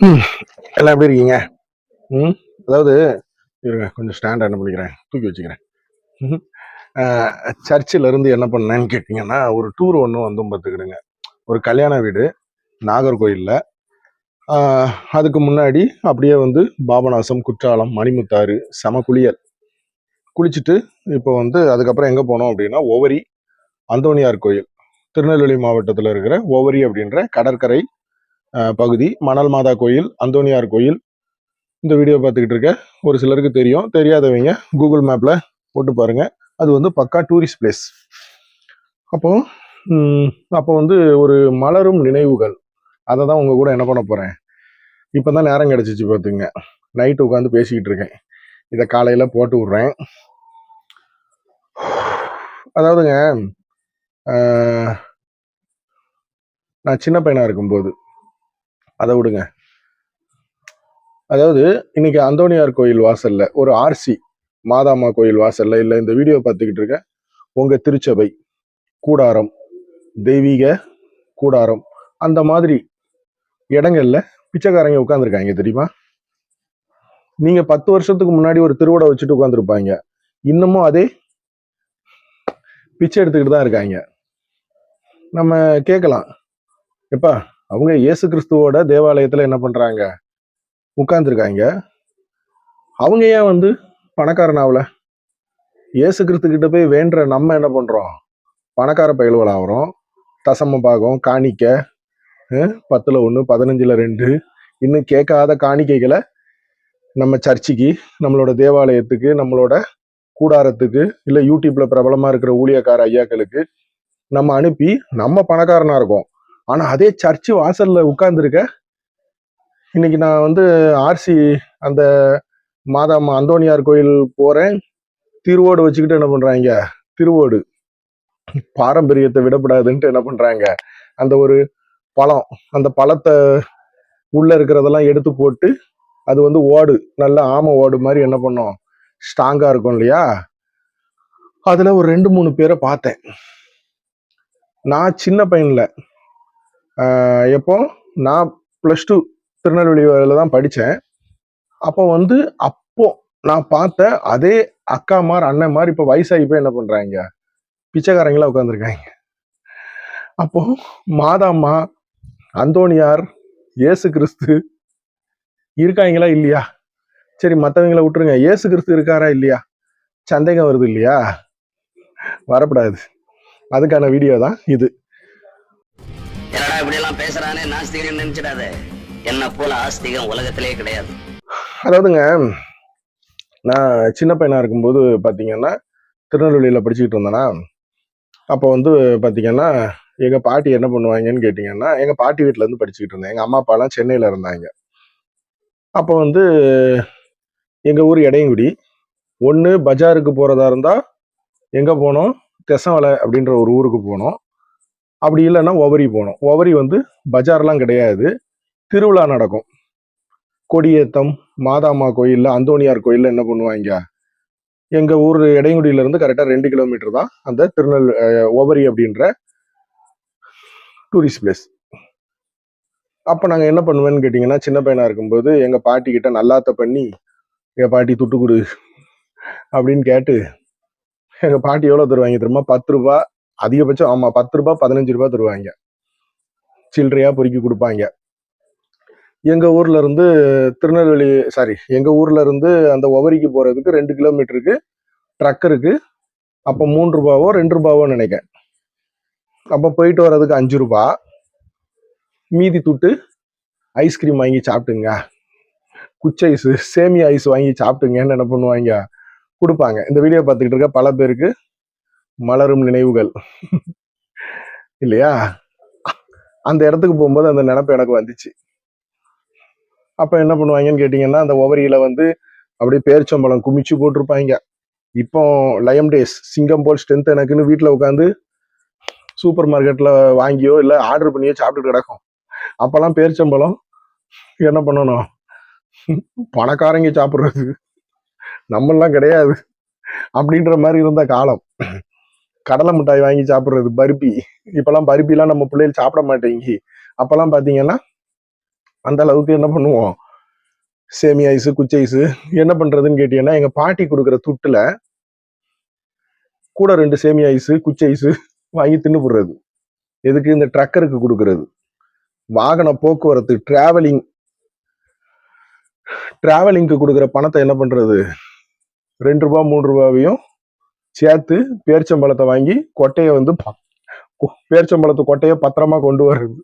எல்லாம் எப்படி இருக்கீங்க? ம். அதாவது இருங்க கொஞ்சம் ஸ்டாண்ட் என்ன பண்ணிக்கிறேன் தூக்கி வச்சுக்கிறேன். சர்ச்சில் இருந்து என்ன பண்ணேன்னு கேட்டிங்கன்னா ஒரு டூர் ஒன்று வந்து பார்த்துக்கிடுங்க. ஒரு கல்யாண வீடு நாகர்கோயிலில். அதுக்கு முன்னாடி அப்படியே வந்து பாபநாசம் குற்றாலம் மணிமுத்தாறு செம குளியல். குளிச்சுட்டு இப்போ வந்து அதுக்கப்புறம் எங்கே போனோம் அப்படின்னா ஒவரி அந்தோணியார் கோயில். திருநெல்வேலி மாவட்டத்தில் இருக்கிற ஒவரி அப்படின்ற கடற்கரை பகுதி. மணல் மாதா கோயில் அந்தோணியார் கோயில். இந்த வீடியோ பார்த்துக்கிட்டு இருக்க. ஒரு சிலருக்கு தெரியும். தெரியாதவங்க கூகுள் மேப்பில் போட்டு பாருங்கள் அது வந்து பக்கா டூரிஸ்ட் பிளேஸ் அப்போ அப்போ வந்து ஒரு மலரும் நினைவுகள். அதை தான் உங்கள் கூட என்ன பண்ண போகிறேன் இப்போ தான் நேரம் கிடச்சிச்சு பார்த்துங்க. நைட்டு உட்காந்து பேசிக்கிட்டு இருக்கேன். இதை காலையில் போட்டு விட்றேன். அதாவதுங்க நான் சின்ன பையனாக இருக்கும்போது அதை விடுங்க. அதாவது இன்னைக்கு அந்தோணியார் கோயில் வாசல்ல ஒரு ஆர்சி மாதாமா கோயில் வாசல்ல இல்ல இந்த வீடியோ பார்த்துக்கிட்டு இருக்க உங்க திருச்சபை கூடாரம் தெய்வீக கூடாரம் அந்த மாதிரி இடங்கள்ல பிச்சைக்காரங்க உட்காந்துருக்காங்க தெரியுமா? நீங்க பத்து வருஷத்துக்கு முன்னாடி ஒரு திருவிடை வச்சுட்டு உட்காந்துருப்பாங்க இன்னமும் அதே பிச்சை எடுத்துக்கிட்டு தான் இருக்காங்க. நம்ம கேட்கலாம். எப்பா அவங்க இயேசு கிறிஸ்துவோட தேவாலயத்தில் என்ன பண்ணுறாங்க உட்கார்ந்துருக்காங்க. அவங்க ஏன் வந்து பணக்காரனாவில்? இயேசு கிறிஸ்து கிட்ட போய் வேண்டுற நம்ம என்ன பண்ணுறோம் பணக்கார பயல்கள் ஆகிறோம். தசம பாகம் காணிக்க பத்தில் ஒன்று பதினஞ்சில் ரெண்டு. இன்னும் கேட்காத காணிக்கைகளை நம்ம சர்ச்சுக்கு நம்மளோட தேவாலயத்துக்கு நம்மளோட கூடாரத்துக்கு இல்லை யூடியூப்பில் பிரபலமாக இருக்கிற ஊழியக்கார ஐயாக்களுக்கு நம்ம அனுப்பி நம்ம பணக்காரனாக இருக்கோம். ஆனா அதே சர்ச்சு வாசல்ல உட்கார்ந்துருக்க. இன்னைக்கு நான் வந்து ஆர்சி அந்த மாதாமா அந்தோணியார் கோயில் போறேன். திருவோடு வச்சுக்கிட்டு என்ன பண்றாங்க? திருவோடு. பாரம்பரியத்தை விடப்படாதுன்ட்டு என்ன பண்றாங்க? அந்த ஒரு பழம் அந்த பழத்தை உள்ள இருக்கிறதெல்லாம் எடுத்து போட்டு அது வந்து ஓடு நல்ல ஆம ஓடு மாதிரி என்ன பண்ணோம்? ஸ்ட்ராங்கா இருக்கும் இல்லையா? அதுல ஒரு ரெண்டு மூணு பேரை பார்த்தேன். நான் சின்ன பையன்ல. எப்போ? நான் ப்ளஸ் டூ திருநெல்வேலியில் தான் படித்தேன் அப்போ வந்து அப்போ நான் பார்த்த அதே அக்கா மார் அண்ணன் மாதிரி இப்போ வயசாகி போய் என்ன பண்ணுறாங்க பிச்சைக்காரங்களாம் உட்காந்துருக்காங்க அப்போ மாதாம்மா அந்தோணியார் இயேசு கிறிஸ்து இருக்காங்களா இல்லையா? சரி மற்றவங்கள விட்டுருங்க. இயேசு கிறிஸ்து இருக்காரா இல்லையா? சந்தேகம் வருது இல்லையா? வரப்படாது. அதுக்கான வீடியோ தான் இது. என்னடா இப்படி எல்லாம் பேசுறானே? நாஸ்திகன் நினைச்சிடாத. என்ன போல ஆஸ்திகம் உலகத்திலே கிடையாது. அதாவதுங்க நான் சின்ன பையனா இருக்கும்போது பாத்தீங்கன்னா திருநெல்வேலியில் படிச்சுக்கிட்டு இருந்தேனா அப்போ வந்து பார்த்தீங்கன்னா எங்கள் பாட்டி என்ன பண்ணுவாங்கன்னு கேட்டிங்கன்னா எங்கள் பாட்டி வீட்டிலேருந்து படிச்சுக்கிட்டு இருந்தேன். எங்கள் அம்மா அப்பாலாம் சென்னையில் இருந்தாங்க. அப்போ வந்து எங்கள் ஊர் இடையங்குடி ஒன்று பஜாருக்கு போகிறதா இருந்தால் எங்கே போனோம்? தெசவலை அப்படின்ற ஒரு ஊருக்கு போனோம். அப்படி இல்லைன்னா ஒவரி போனோம் ஒவரி வந்து பஜார்லாம் கிடையாது. திருவிழா நடக்கும். கொடியேத்தம் மாதாமா கோயிலில் அந்தோணியார் கோயிலில் என்ன பண்ணுவாங்க? எங்கள் ஊர் இடையங்குடியில இருந்து ரெண்டு கிலோமீட்டர் தான் அந்த திருநெல் ஒவரி அப்படின்ற டூரிஸ்ட் பிளேஸ் அப்போ நாங்கள் என்ன பண்ணுவேன்னு கேட்டிங்கன்னா சின்ன பையனாக இருக்கும்போது எங்கள் பாட்டி கிட்ட நல்லாத்த பண்ணி என் பாட்டி துட்டு கொடு அப்படின்னு கேட்டு எங்கள் பாட்டி எவ்வளோ தருவாங்க தெரியுமா? பத்து ரூபா அதிகபட்சம் ஆமா பத்து ரூபாய் பதினஞ்சு ரூபாய் தருவாங்க. சில்லறையா பொறுக்கி கொடுப்பாங்க. எங்க ஊர்ல இருந்து திருநெல்வேலி சாரி எங்க ஊர்ல இருந்து அந்த ஒவரிக்கு போறதுக்கு ரெண்டு கிலோமீட்டருக்கு ட்ரக் இருக்கு. அப்போ மூன்று ரூபாவோ ரெண்டு ரூபாவோ நினைக்கிறேன். அப்போ போயிட்டு வர்றதுக்கு அஞ்சு ரூபா மீதி துட்டு ஐஸ்கிரீம் வாங்கி சாப்பிட்டுங்க. குச்சி ஐஸு சேமியா ஐஸ் வாங்கி சாப்பிட்டுங்கன்னு என்ன பண்ணுவாங்க? கொடுப்பாங்க. இந்த வீடியோ பார்த்துக்கிட்டு இருக்க பல பேருக்கு மலரும் நினைவுகள். இல்லையா? அந்த இடத்துக்கு போகும்போது அந்த நினப்பு எனக்கு வந்துச்சு. அப்ப என்ன பண்ணுவாங்கன்னு கேட்டீங்கன்னா அந்த ஓவரியில் வந்து அப்படியே பேரிச்சம்பழம் குமிச்சு போட்டிருப்பாங்க. இப்போ லயம் டேஸ் சிங்கம் போல் ஸ்ட்ரென்த் எனக்குன்னு வீட்டில் உட்காந்து சூப்பர் மார்க்கெட்ல வாங்கியோ இல்லை ஆர்டர் பண்ணியோ சாப்பிட்டுட்டு கிடக்கும். அப்பெல்லாம் பேரிச்சம்பழம் என்ன பண்ணணும்? பணக்காரங்க சாப்பிட்றது நம்மளாம் கிடையாது. அப்படின்ற மாதிரி இருந்த காலம். கடலை மிட்டாய் வாங்கி சாப்பிட்றது பருப்பி. இப்பெல்லாம் பருப்பிலாம் நம்ம பிள்ளைகள் சாப்பிட மாட்டேங்கி. அப்பெல்லாம் பார்த்தீங்கன்னா அந்த அளவுக்கு என்ன பண்ணுவோம்? சேமி ஐஸு குச்சி ஐஸு என்ன பண்ணுறதுன்னு கேட்டீங்கன்னா எங்கள் பாட்டி கொடுக்குற துட்டில் கூட ரெண்டு சேமி ஐஸு குச்சி ஐஸு வாங்கி தின்னு போடுறது. எதுக்கு? இந்த ட்ரக்கருக்கு கொடுக்கறது. வாகன போக்குவரத்து டிராவலிங் டிராவலிங்க்கு கொடுக்குற பணத்தை என்ன பண்ணுறது ரெண்டு ரூபா மூணு ரூபாவையும் சேர்த்து பேரிச்சம்பழத்தை வாங்கி கொட்டையை வந்து ப- கொ- பேரிச்சம்பழத்து கொட்டையை பத்திரமா கொண்டு வர்றது.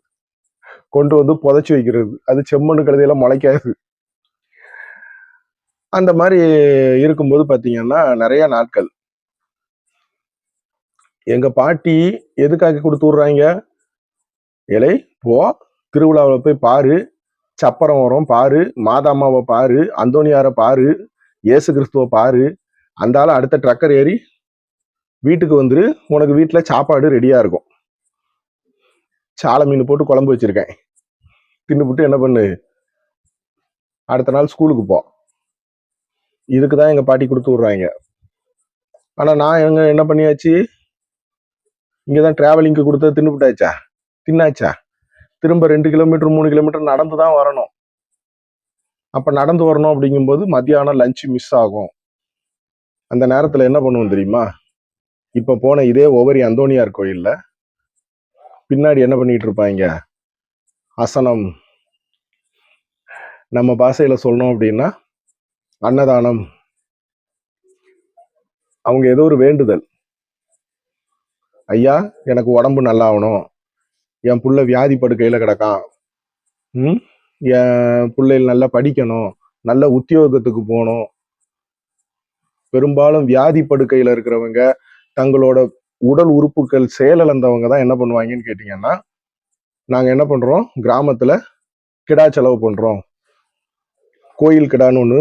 கொண்டு வந்து புதைச்சி வைக்கிறது. அது செம்மண்ணு கழுதையில முளைக்காது. அந்த மாதிரி இருக்கும்போது பார்த்தீங்கன்னா நிறைய நாட்கள். எங்க பாட்டி எதுக்காக கொடுத்து விடுறாங்க? இலை போ திருவிழாவில் போய் பாரு. சப்பரம் வரும் பாரு. மாதாமாவை பாரு. அந்தோனியாரை பாரு. இயேசு கிறிஸ்துவை பாரு. அந்த ஆள் அடுத்த ட்ரக்கர் ஏறி வீட்டுக்கு வந்துரு. உனக்கு வீட்டில் சாப்பாடு ரெடியாக இருக்கும். சாலை மீன் போட்டு குழம்பு வச்சுருக்கேன். தின்னுபுட்டு என்ன பண்ணு? அடுத்த நாள் ஸ்கூலுக்கு போ. இதுக்கு தான் எங்கள் பாட்டி கொடுத்து விட்றாங்க. ஆனால் நான் எங்க என்ன பண்ணியாச்சு? இங்கே தான் ட்ராவலிங்க்கு கொடுத்தது தின்னுபிட்டாச்சா தின்னாச்சா? திரும்ப ரெண்டு கிலோமீட்டர் மூணு கிலோமீட்டர் நடந்து தான் வரணும். அப்போ நடந்து வரணும் அப்படிங்கும்போது மத்தியானம் லஞ்சு மிஸ் ஆகும். அந்த நேரத்தில் என்ன பண்ணுவோம் தெரியுமா? இப்போ போன இதே ஒவ்வொரு அந்தோனியார் கோயில்ல பின்னாடி என்ன பண்ணிட்டு இருப்பாங்க? அசனம். நம்ம பாஷையில் சொல்லணும் அப்படின்னா அன்னதானம். அவங்க ஏதோ ஒரு வேண்டுதல். ஐயா எனக்கு உடம்பு நல்லா ஆகணும் என் புள்ள வியாதி படுக்கையில் கிடக்கான். ம்? என் பிள்ளைகள் நல்லா படிக்கணும். நல்ல உத்தியோகத்துக்கு போகணும். பெரும்பாலும் வியாதி படுக்கையில் இருக்கிறவங்க தங்களோட உடல் உறுப்புகள் செயலிழந்தவங்க தான் என்ன பண்ணுவாங்கன்னு கேட்டிங்கன்னா நாங்கள் என்ன பண்ணுறோம் கிராமத்தில் கிடா செலவு பண்ணுறோம் கோயில் கிடான்னு ஒன்று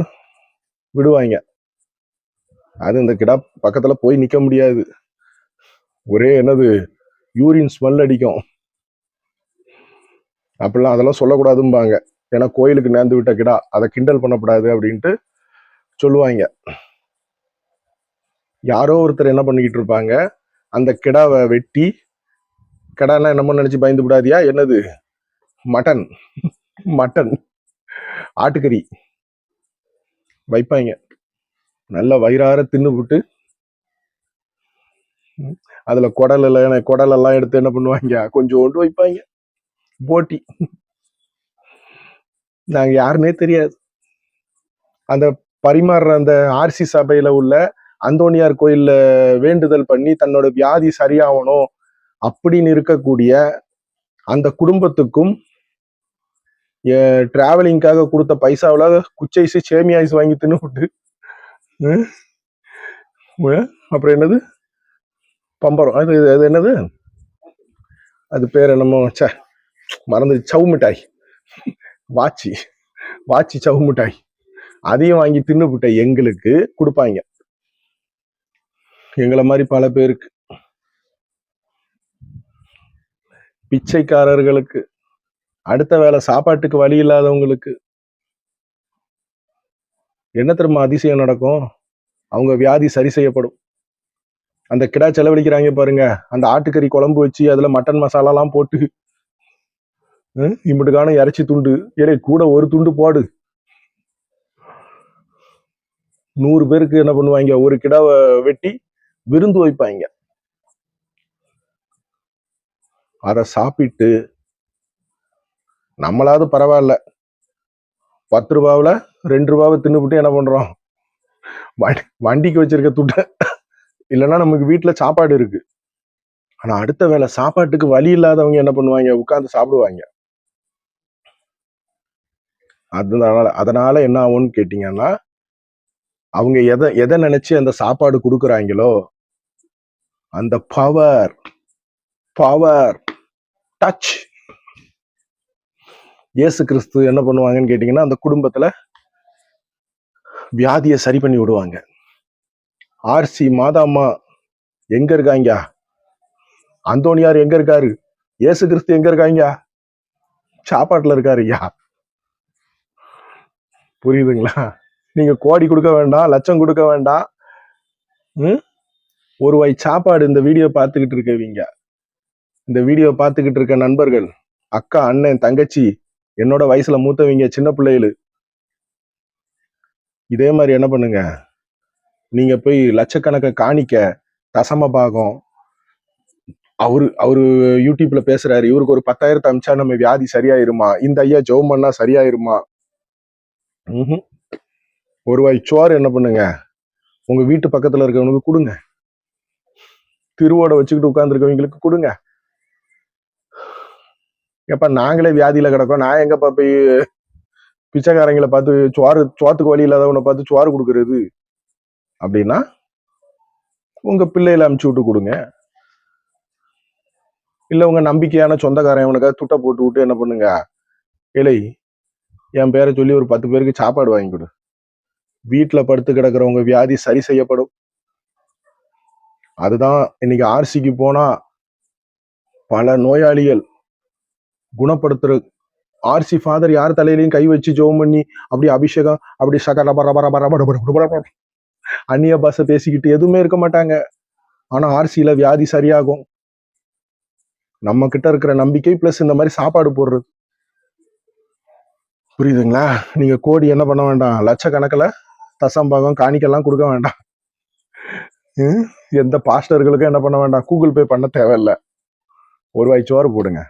விடுவாங்க. அது இந்த கிடா பக்கத்தில் போய் நிற்க முடியாது. ஒரே என்னது? யூரின் ஸ்மெல் அடிக்கும். அப்படிலாம் அதெல்லாம் சொல்லக்கூடாதும்பாங்க. ஏன்னா கோயிலுக்கு நேர்ந்து விட்ட கிடா அதை கிண்டல் பண்ணக்கூடாது அப்படின்ட்டு சொல்லுவாங்க. யாரோ ஒருத்தர் என்ன பண்ணிக்கிட்டு இருப்பாங்க? அந்த கிடாவை வெட்டி கிடாலாம் என்னமோ நினச்சி பயந்து விடாதியா என்னது? மட்டன். மட்டன். ஆட்டுக்கறி. வைப்பாங்க. நல்ல வயிறார தின்னுபிட்டு அதில் அதுல குடல் குடல் எல்லாம் எடுத்து என்ன பண்ணுவாங்க? கொஞ்சோண்டு வைப்பாங்க. போட்டி. நாங்க யாருன்னே தெரியாது. அந்த பரிமாறுற அந்த ஆர்சி சபையில உள்ள அந்தோனியார் கோயில்ல வேண்டுதல் பண்ணி தன்னோட வியாதி சரியாகணும் அப்படின்னு இருக்கக்கூடிய அந்த குடும்பத்துக்கும் டிராவலிங்காக கொடுத்த பைசாவில் குச்சைசு சேமி ஐஸ் வாங்கி தின்னு விட்டு அப்புறம் என்னது? பம்பரம். அது அது என்னது? அது பேர் என்னமோ சே மறந்து சவு மிட்டாய். வாச்சி. வாச்சி சவு மிட்டாய். அதையும் வாங்கி தின்னுபிட்ட எங்களுக்கு கொடுப்பாங்க. எங்களை மாதிரி பல பேருக்கு. பிச்சைக்காரர்களுக்கு அடுத்த வேளை சாப்பாட்டுக்கு வழி இல்லாதவங்களுக்கு என்ன திரும்ப அதிசயம் நடக்கும்? அவங்க வியாதி சரி செய்யப்படும். அந்த கிடா செலவழிக்கிறாங்க பாருங்க. அந்த ஆட்டுக்கறி குழம்பு வச்சு அதுல மட்டன் மசாலாலாம் போட்டு ஹம், இறைச்சி துண்டு. ஏடே கூட ஒரு துண்டு போடு. நூறு பேருக்கு என்ன பண்ணுவாங்க? ஒரு கிடாவை வெட்டி விருந்து வைப்பாங்க. அதை சாப்பிட்டு நம்மளாவது பரவாயில்ல. பத்து ரூபாவில் ரெண்டு ரூபாவை தின்னுபிட்டு என்ன பண்றோம்? வண்டி- வண்டிக்கு வச்சிருக்க துட்டை இல்லைன்னா நமக்கு வீட்டில் சாப்பாடு இருக்கு. ஆனா அடுத்த வேளை சாப்பாட்டுக்கு வழி இல்லாதவங்க என்ன பண்ணுவாங்க? உட்காந்து சாப்பிடுவாங்க. அதனால அதனால என்ன ஆகும்னு கேட்டீங்கன்னா அவங்க எதை எதை நினைச்சு அந்த சாப்பாடு கொடுக்குறாங்களோ அந்த பவர் பவர் டச் இயேசு கிறிஸ்து என்ன பண்ணுவாங்கன்னு கேட்டிங்கன்னா அந்த குடும்பத்தில் வியாதியை சரி பண்ணி விடுவாங்க. ஆர்சி மாதாம்மா எங்க இருக்காங்க? அந்தோனியார் எங்க இருக்காரு? இயேசு கிறிஸ்து எங்க இருக்காங்க? சாப்பாட்டுல இருக்காருயா புரியுதுங்களா? நீங்க கோடி கொடுக்க வேண்டாம் லட்சம் கொடுக்க வேண்டாம். ம்? ஒரு வாய் சாப்பாடு இந்த வீடியோ பார்த்துக்கிட்டு இருக்கவீங்க. இந்த வீடியோ பார்த்துக்கிட்டு இருக்க நண்பர்கள் அக்கா அண்ணன் தங்கச்சி என்னோட வயசுல மூத்தவங்க சின்ன பிள்ளைகளு. இதே மாதிரி என்ன பண்ணுங்க? நீங்க போய் லட்சக்கணக்க காணிக்க தசம பாகம். அவரு அவரு யூடியூப்ல பேசுறாரு இவருக்கு ஒரு பத்தாயிரத்தை அமிச்சா நம்ம வியாதி சரியாயிருமா? இந்த ஐயா ஜோம் பண்ணா சரியாயிருமா? ஒரு வாய் சோறு என்ன பண்ணுங்க? உங்க வீட்டு பக்கத்துல இருக்கவனுக்கு கொடுங்க. திருவோட வச்சுக்கிட்டு உட்காந்துருக்கவங்களுக்கு கொடுங்க. எப்ப நாங்களே வியாதியில கிடக்கோம். நான் எங்கப்பா போய் பிச்சைக்காரங்களை பார்த்து சோறு சுவாத்துக்கு வழி இல்லாதவனை பார்த்து சோறு கொடுக்கறது? அப்படின்னா உங்க பிள்ளையில அமுச்சு விட்டு கொடுங்க. இல்ல உங்க நம்பிக்கையான சொந்தக்காரன் அவனுக்காக துட்டை போட்டு விட்டு என்ன பண்ணுங்க? இலை என் பேரை சொல்லி ஒரு பத்து பேருக்கு சாப்பாடு வாங்கி கொடு. வீட்டில் படுத்து கிடக்கிறவங்க வியாதி சரி செய்யப்படும். அதுதான் இன்னைக்கு ஆர்சிக்கு போனா பல நோயாளிகள் குணப்படுத்துற ஆர்சி ஃபாதர் யார் தலையிலையும் கை வச்சு ஜோம் பண்ணி அப்படி அபிஷேகம் அப்படி சகர பர பர அந்நிய பாசை பேசிக்கிட்டு எதுவுமே இருக்க மாட்டாங்க. ஆனா ஆர்சியில வியாதி சரியாகும். நம்ம கிட்ட இருக்கிற நம்பிக்கை பிளஸ் இந்த மாதிரி சாப்பாடு போடுறது. புரியுதுங்களா? நீங்க கோடி என்ன பண்ண வேண்டாம்? லட்சக்கணக்கில் தசம்பாகம் காணிக்கெல்லாம் கொடுக்க வேண்டாம். ஹம்? எந்த பாஸ்டர்களுக்கும் என்ன பண்ண வேண்டாம். கூகுள் பே பண்ண தேவையில்ல. ஒரு வாய் சோறு போடுங்க.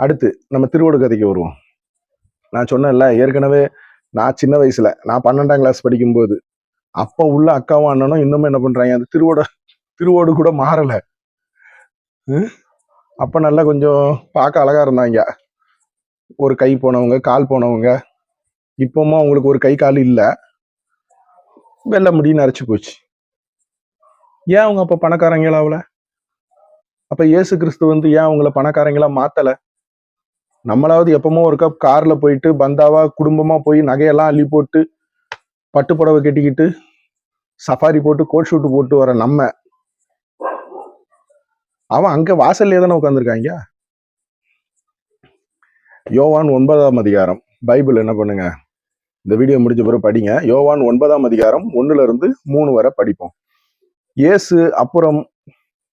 அடுத்து நம்ம திருவோடு கதைக்கு வருவோம். நான் சொன்னேன்ல ஏற்கனவே நான் சின்ன வயசுல நான் பன்னெண்டாம் கிளாஸ் படிக்கும்போது அப்போ உள்ள அக்காவும் அண்ணனும் இன்னும் என்ன பண்றாங்க அந்த திருவோட திருவோடு கூட மாறலை. அப்போ நல்லா கொஞ்சம் பார்க்க அழகா இருந்தாங்க. ஒரு கை போனவங்க கால் போனவங்க. இப்போமா அவங்களுக்கு ஒரு கை கால் இல்லை. வெள்ளை முடியும் நரைச்சு போச்சு. ஏன் அவங்க அப்ப பணக்காரங்களா அவள? அப்ப இயேசு கிறிஸ்து வந்து ஏன் அவங்கள பணக்காரங்களா மாத்தல? நம்மளாவது எப்பமோ ஒரு கப் கார்ல போயிட்டு பந்தாவா குடும்பமா போய் நகையெல்லாம் அள்ளி போட்டு பட்டு புடவை கட்டிக்கிட்டு சஃபாரி போட்டு கோட் ஷூட் போட்டு வர நம்ம. அவன் அங்க வாசல்லே தானே உட்காந்துருக்காங்க யோவான் ஒன்பதாம் அதிகாரம். பைபிள் என்ன பண்ணுங்க? இந்த வீடியோ முடிஞ்ச பிறகு படிங்க. யோவான் ஒன்பதாம் அதிகாரம் ஒன்னுல இருந்து மூணு வரை படிப்போம். இயேசு அப்புறம்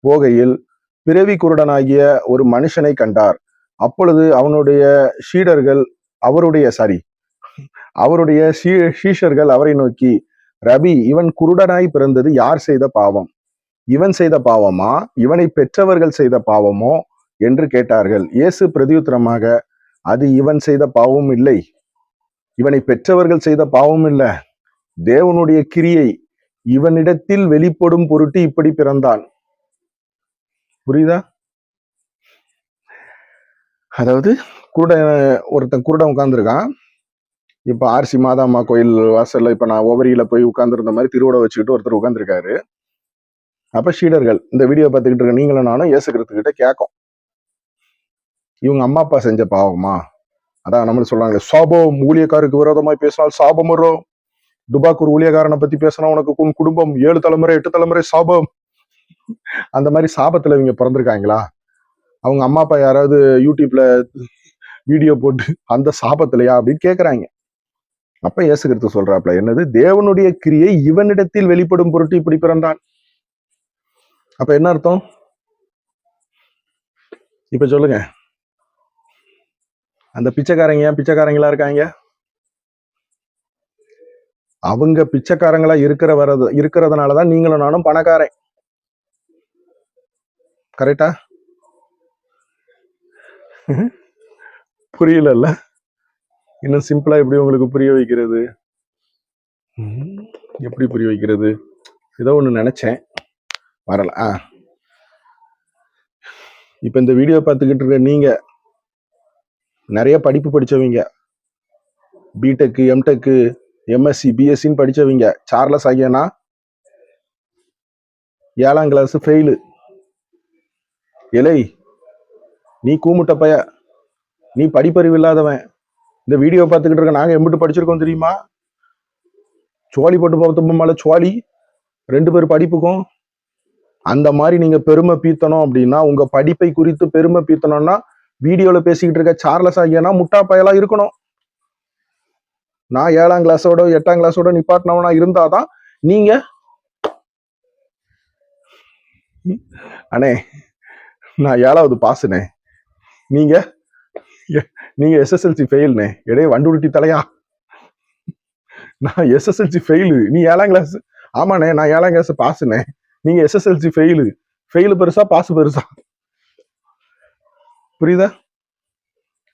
போகையில் பிறவி குருடனாகிய ஒரு மனுஷனை கண்டார். அப்பொழுது அவனுடைய சீடர்கள் அவருடைய சாரி அவருடைய சீ- சீஷர்கள் அவரை நோக்கி ரவி இவன் குருடனாய் பிறந்தது யார் செய்த பாவம்? இவன் செய்த பாவமா? இவனை பெற்றவர்கள் செய்த பாவமோ? என்று கேட்டார்கள். இயேசு பிரதியுத்தரமாக அது இவன் செய்த பாவமும் இல்லை. இவனை பெற்றவர்கள் செய்த பாவம் இல்லை. தேவனுடைய கிரியை இவனிடத்தில் வெளிப்படும் பொருட்டு இப்படி பிறந்தான். புரியுதா? அதாவது குருட ஒருத்தன் குருடன் உட்காந்துருக்கான் இப்ப ஆர்சி மாதாமா கோயில் வாசல்ல இப்ப நான் ஓவரியில போய் உட்கார்ந்துருந்த மாதிரி திருவிட வச்சுக்கிட்டு ஒருத்தர் உட்கார்ந்துருக்காரு. அப்ப ஷீடர்கள் இந்த வீடியோ பார்த்துக்கிட்டு இருக்க நீங்களும் நானும் இயேசுக்கிறதுக்கிட்ட கிட்ட கேட்கும். இவங்க அம்மா அப்பா செஞ்ச பாவமா? அதான் நம்மளும் சொல்றாங்க சாபம் ஊழியக்காருக்கு விரோதமாய் பேசினால் சாபம் வரும். துபாக்கூர் ஊழியக்காரனை பத்தி பேசினா உனக்கு உன் குடும்பம் ஏழு தலைமுறை எட்டு தலைமுறை சாபம். அந்த மாதிரி சாபத்துல இவங்க பிறந்திருக்காங்களா? அவங்க அம்மா அப்பா யாராவது யூடியூப்ல வீடியோ போட்டு அந்த சாபத்திலையா அப்படின்னு கேக்குறாங்க. அப்ப ஏசுகிறது சொல்றாப்ல என்னது? தேவனுடைய கிரியை இவனிடத்தில் வெளிப்படும் பொருட்டு இப்படி பிறந்தான். அப்ப என்ன அர்த்தம்? இப்ப சொல்லுங்க. அந்த பிச்சைக்காரங்க ஏன் பிச்சைக்காரங்களா இருக்காங்க? அவங்க பிச்சைக்காரங்களா இருக்கிற வரது இருக்கிறதுனாலதான் நீங்களும் நானும் பணக்காரன். கரெக்டா புரியலல்ல. இன்னும் சிம்பிளா எப்படி உங்களுக்கு புரிய வைக்கிறது? எப்படி புரிய வைக்கிறது? ஏதோ ஒண்ணு நினைச்சேன். வரல. ஆ. இப்ப இந்த வீடியோ பார்த்துக்கிட்டு இருக்க நீங்க நிறைய படிப்பு படிச்சவங்க. பிடெக்கு எம்டெக்கு எம்எஸ்சி பிஎஸ்சின்னு படிச்சவங்க. சார்லஸ் ஆகியனா? ஏழாம் கிளாஸ் ஃபெயிலு எலை நீ கூமுட்ட பைய. நீ படிப்பறிவு இல்லாதவன். இந்த வீடியோ பார்த்துக்கிட்டு இருக்க நாங்கள் எம்பிட்டு படிச்சிருக்கோம் தெரியுமா? சோழி போட்டு பார்த்தோம் மேலே சோழி. ரெண்டு பேர் படிப்புக்கும். அந்த மாதிரி நீங்கள் பெருமை பீத்தணும் அப்படின்னா உங்கள் படிப்பை குறித்து பெருமை பீத்தணும்னா வீடியோவில் பேசிக்கிட்டு இருக்க சார்லஸ் ஆகியனா முட்டா பயலாக இருக்கணும். நான் ஏழாம் கிளாஸோட எட்டாம் கிளாஸோட நிப்பாட்டினவனா இருந்தாதான் நீங்க அண்ணே நான் ஏழாவது பாசுனே நீங்க எ- நீங்க எஸ்எஸ்எல்சி ஃபெயில்னே எடே வண்டுருட்டி தலையா? நான் எஸ்எஸ்எல்சி ஃபெயிலு நீ ஏழாம் கிளாஸ் ஆமாண்ணே நான் ஏழாம் கிளாஸ் பாசுனே நீங்க எஸ்எஸ்எல்சி ஃபெயிலு ஃபெயிலு பெருசா பாஸ் பெருசா. புரியுதா?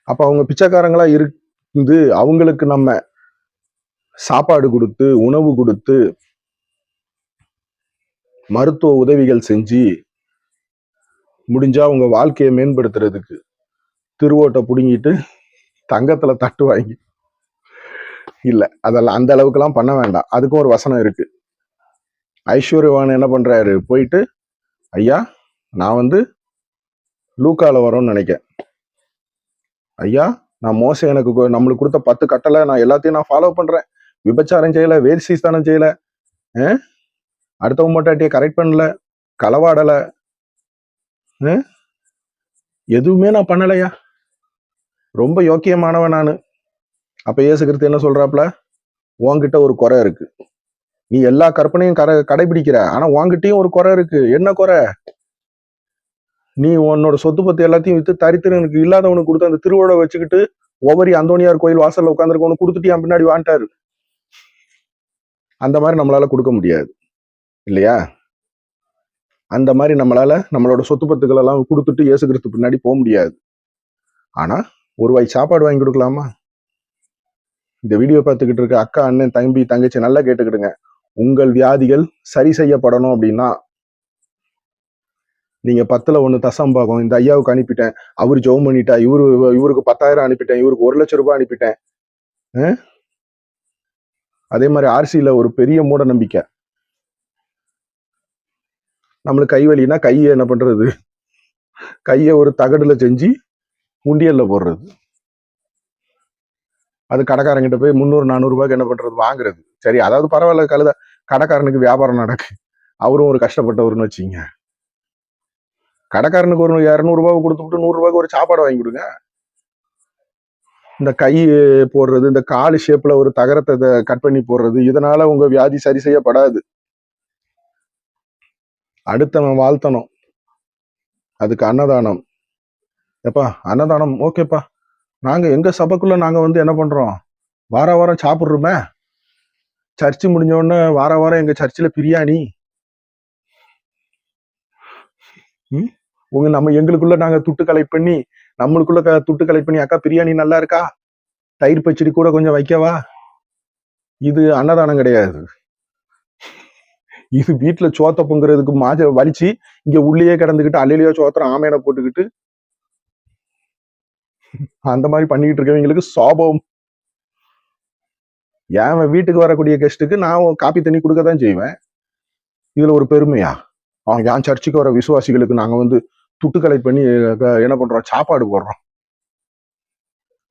அப்ப அவங்க பிச்சைக்காரங்களா இருந்து அவங்களுக்கு நம்ம சாப்பாடு கொடுத்து உணவு கொடுத்து மருத்துவ உதவிகள் செஞ்சு முடிஞ்சா உங்க வாழ்க்கையை மேம்படுத்துறதுக்கு திருவோட்டை பிடுங்கிட்டு தங்கத்துல தட்டு வாங்கி. இல்ல அதெல்லாம் அந்த அளவுக்குலாம் பண்ண வேண்டாம். அதுக்கும் ஒரு வசனம் இருக்கு. ஐஸ்வர்யவான் என்ன பண்றாரு? போயிட்டு ஐயா நான் வந்து லூக்கால வரோம்னு நினைக்கிறேன் ஐயா நான் மோசம் எனக்கு கொ- நம்மளுக்கு கொடுத்த பத்து கட்டளை நான் எல்லாத்தையும் நான் ஃபாலோ பண்றேன். விபச்சாரம் செய்யல வேர்சீஸ்தானம் செய்யல அடுத்தவங்க மட்டாட்டியை கரெக்ட் பண்ணல களவாடலை எதுவுமே நான் பண்ணலையா? ரொம்ப யோக்கியமானவன் நானு. அப்போ இயேசு கிறிஸ்து என்ன சொல்கிறாப்புல உன்கிட்ட ஒரு குறை இருக்கு. நீ எல்லா கற்பனையும் கரை கடைபிடிக்கிற. ஆனா உன்கிட்டயும் ஒரு குறை இருக்கு. என்ன குறை? நீ உன்னோட சொத்து பத்து எல்லாத்தையும் வித்து தரித்திரனுக்கு இல்லாதவனுக்கு கொடுத்து அந்த திருவிழா வச்சுக்கிட்டு ஒவ்வொரு அந்தோனியார் கோயில் வாசல்ல உட்காந்துருக்கவனு கொடுத்துட்டு என் பின்னாடி வாண்டாரு அந்த மாதிரி நம்மளால கொடுக்க முடியாது. இல்லையா? அந்த மாதிரி நம்மளால நம்மளோட சொத்து பத்துக்கள் எல்லாம் கொடுத்துட்டு இயேசு கிறிஸ்து பின்னாடி போக முடியாது. ஆனா ஒரு வாய் சாப்பாடு வாங்கி கொடுக்கலாமா? இந்த வீடியோ பார்த்துக்கிட்டு இருக்க அக்கா அண்ணன் தம்பி தங்கச்சி நல்லா கேட்டுக்கிடுங்க. உங்கள் வியாதிகள் சரி செய்யப்படணும் அப்படின்னா நீங்க பத்துல ஒன்று தசம் பாகம் இந்த ஐயாவுக்கு அனுப்பிட்டேன். அவர் ஜெபம் பண்ணிட்டா இவரு இவருக்கு பத்தாயிரம் அனுப்பிட்டேன். இவருக்கு ஒரு லட்சம் ரூபாய் அனுப்பிட்டேன். அதே மாதிரி ஆர்சியில ஒரு பெரிய மூட நம்பிக்கை. நம்மளுக்கு கை வலினா கையை என்ன பண்றது? கையை ஒரு தகடுல செஞ்சு உண்டியல்ல போடுறது. அது கடைக்காரங்கிட்ட போய் முந்நூறு நானூறு ரூபாய்க்கு என்ன பண்றது? வாங்குறது. சரி அதாவது பரவாயில்ல கழுத. கடைக்காரனுக்கு வியாபாரம் நடக்கு. அவரும் ஒரு கஷ்டப்பட்டவர்னு வச்சுங்க கடைக்காரனுக்கு ஒரு இரநூறுபாவை கொடுத்துட்டு நூறு ரூபாய்க்கு ஒரு சாப்பாடு வாங்கி கொடுங்க. இந்த கை போடுறது இந்த காலு ஷேப்ல ஒரு தகரத்தை கட் பண்ணி போடுறது இதனால உங்க வியாதி சரி செய்யப்படாது. அடுத்தவன் வாழ்த்தணும். அதுக்கு அன்னதானம். எப்பா அன்னதானம் ஓகேப்பா. நாங்க எங்க சபைக்குள்ள நாங்க வந்து என்ன பண்றோம்? வார வாரம் சாப்பிட்றோமே. சர்ச்சு முடிஞ்சோடனே வார வாரம் எங்க சர்ச்சில் பிரியாணி. ம்? உங்க நம்ம எங்களுக்குள்ள நாங்க துட்டு கலெக்ட் பண்ணி நம்மளுக்குள்ள க- துட்டு கலெக்ட் பண்ணி அக்கா பிரியாணி நல்லா இருக்கா? தயிர் பச்சடி கூட கொஞ்சம் வைக்கவா? இது அன்னதானம் கிடையாது. இது வீட்டுல சோத்த பொங்குறதுக்கு மாஜ வலிச்சு இங்க உள்ளேயே கிடந்துக்கிட்டு அல்லையிலயோ சோத்திரம் ஆமையனை போட்டுக்கிட்டு அந்த மாதிரி பண்ணிக்கிட்டு இருக்கவங்களுக்கு சாபம். என் வீட்டுக்கு வரக்கூடிய கெஸ்ட்டுக்கு நான் காப்பி தண்ணி கொடுக்க தான் செய்வேன். இதுல ஒரு பெருமையா? அவன் என் சர்ச்சுக்கு வர விசுவாசிகளுக்கு நாங்க வந்து துட்டு கலெக்ட் பண்ணி என்ன பண்றோம்? சாப்பாடு போடுறோம்.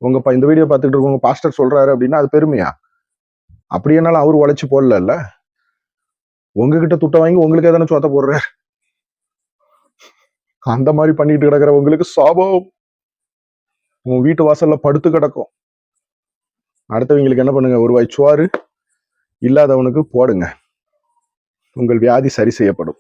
உங்க இந்த வீடியோ பார்த்துட்டு இருக்கவங்க பாஸ்டர் சொல்றாரு அப்படின்னா அது பெருமையா? அப்படியேனாலும் அவர் உழைச்சு போடல உங்ககிட்ட துட்டை வாங்கி உங்களுக்கு எதனா சோத்த போடுறாரு. அந்த மாதிரி பண்ணிட்டு கிடக்குறவங்களுக்கு சாபம். உன் வீட்டு வாசல்ல படுத்து கிடக்கும். அடுத்தவங்களுக்கு என்ன பண்ணுங்க? ஒரு வாய் சோறு. இல்லாதவனுக்கு போடுங்க. உங்கள் வியாதி சரி செய்யப்படும்.